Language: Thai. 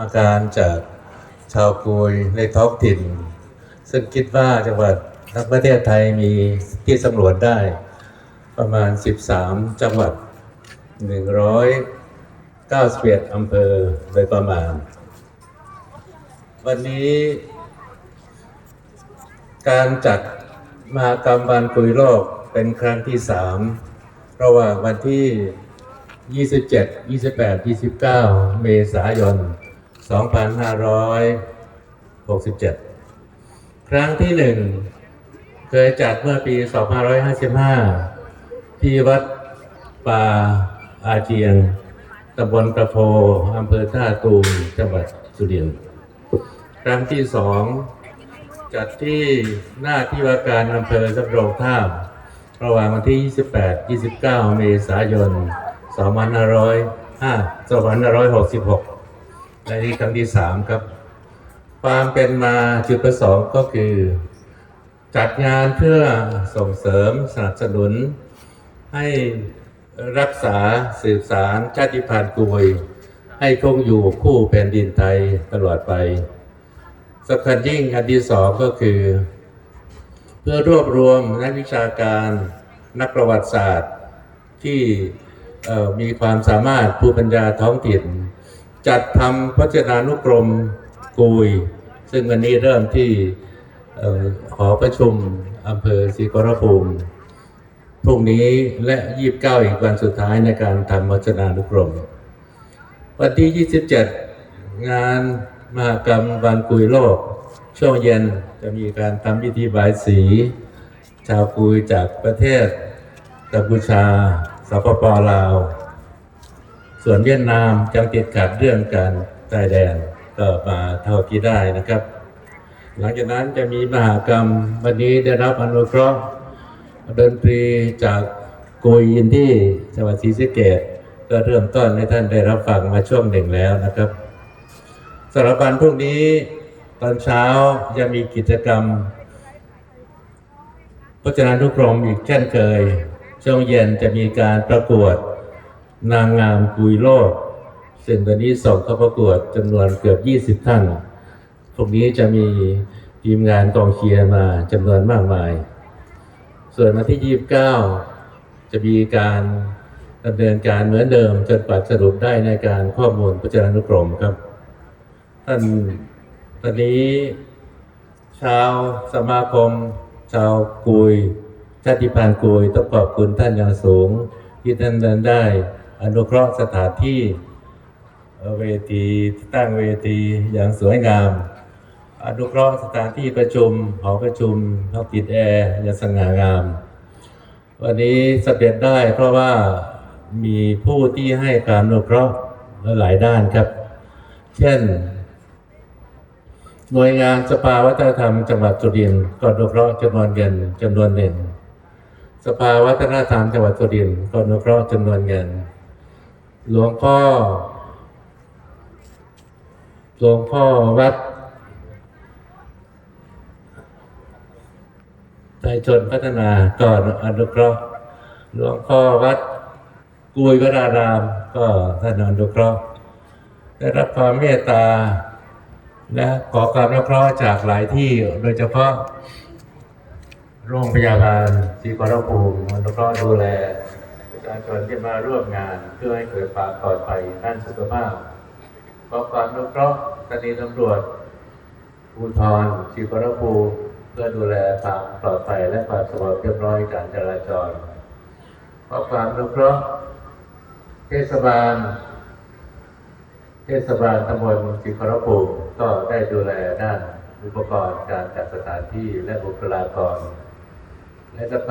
มาการจากชาวกุยในท้องถิ่น ซึ่งคิดว่าจังหวัดทั้งประเทศไทยมีที่สำรวจได้ ประมาณ 13 จังหวัด 191อำเภอโดยประมาณ วันนี้ การจัดมากรรมวันคุยโลกเป็นครั้งที่ 3 ระหว่างวันที่ 27 28 29 เมษายน 2567 ครั้งที่หนึ่งเคยจัดเมื่อปี 2555 ที่วัดป่าอาเจียงตำบลกระโพอำเภอท่าตูมจังหวัดสุรินทร์ครั้งที่สองจัดที่หน้าที่ว่าการอำเภอสำโรงท่าระหว่างวันที่ 28-29 เมษายน 2566 และนี่ครั้งที่สามครับ ความเป็นมาจุดประสงค์ก็คือ จัดงานเพื่อส่งเสริมสนับสนุน ให้รักษาสืบสารชาติพันธุ์กุย ให้คงอยู่คู่แผ่นดินไทยตลอดไปสำคัญยิ่งอันที่สองก็คือ เพื่อรวบรวมนักวิชาการนักประวัติศาสตร์ที่มีความสามารถภูมิปัญญาท้องถิ่น จัดทำพจนานุกรมกุย ซึ่งวันนี้เริ่มที่เอ่อหอประชุมอำเภอศรีขอรภูมิพรุ่งนี้และ 29 อีกวันสุดท้ายในการทำพจนานุกรม วันที่ 27 งานมหกรรมวันกุยโลก ช่วงเย็นจะมีการทำพิธีบายสี ชาวกุยจากประเทศกัมพูชาสปปลาว ส่วนเวียดนามยังติดขัดเรื่องการชายแดนก็มาเท่าที่ได้นะครับ หลังจากนั้นจะมีมหากรรมวันนี้ได้รับอนุเคราะห์ดนตรีจากกุยินดี้จังหวัดศรีสะเกษก็เริ่มต้นให้ท่านได้รับฟังมาช่วงหนึ่งแล้วนะครับสำหรับวันพรุ่งนี้ตอนเช้าจะมีกิจกรรมพจนานุกรมอีกเช่นเคยช่วงเย็นจะมีการประกวด นางงามกุยโลกซึ่งตอนนี้ส่งเข้าประกวดจำนวนเกือบ 20 ท่านพวกนี้จะมีทีมงานกองเชียร์มาจำนวนมากมาย ส่วนวันที่ 29 จะมีการดำเนินการเหมือนเดิมจนกว่าสรุปได้ในการข้อมูลพจนานุกรมครับ ท่านตอนนี้ ชาวสมาคม ชาวกุยชาติพันธุ์กุยต้องขอบคุณท่านอย่างสูง ที่ท่านเดินได้ อนุเคราะห์สถานที่เวทีตั้งเวทีอย่างสวยงาม อนุเคราะห์สถานที่ประชุมหอประชุมห้องติดแอร์อย่างสง่างาม วันนี้สำเร็จได้เพราะว่ามีผู้ที่ให้การอนุเคราะห์หลายด้านครับ เช่น หน่วยงานสภาวัฒนธรรมจังหวัดสุรินทร์ก็อนุเคราะห์จำนวนเงินจำนวนหนึ่ง สภาวัฒนธรรมจังหวัดสุรินทร์ก็อนุเคราะห์จำนวนเงิน หลวงพ่อ หลวงพ่อวัดไทยชนพัฒนาก็อนุเคราะห์ หลวงพ่อวัดกุยวราราม ก็ท่านอนุเคราะห์ ได้รับความเมตตา และขอความอนุเคราะห์จากหลายที่โดยเฉพาะโรงพยาบาลศรีขอรภูมิอนุเคราะห์ดูแล ชาชนที่มาร่วมงาน เพื่อให้เกิดความปลอดภัยด้านสุขภาพขอความนุเคราะห์สถานีตำรวจภูธรศรีขอรภูมิเพื่อดูแลความปลอดภัยและความสงบเรียบร้อยการจราจรขอความนุเคราะห์เทศบาล เทศบาลตำบลสิงคโปร์ก็ได้ดูแลด้านอุปกรณ์การจัดสถานที่และบุคลากรและสำคัญ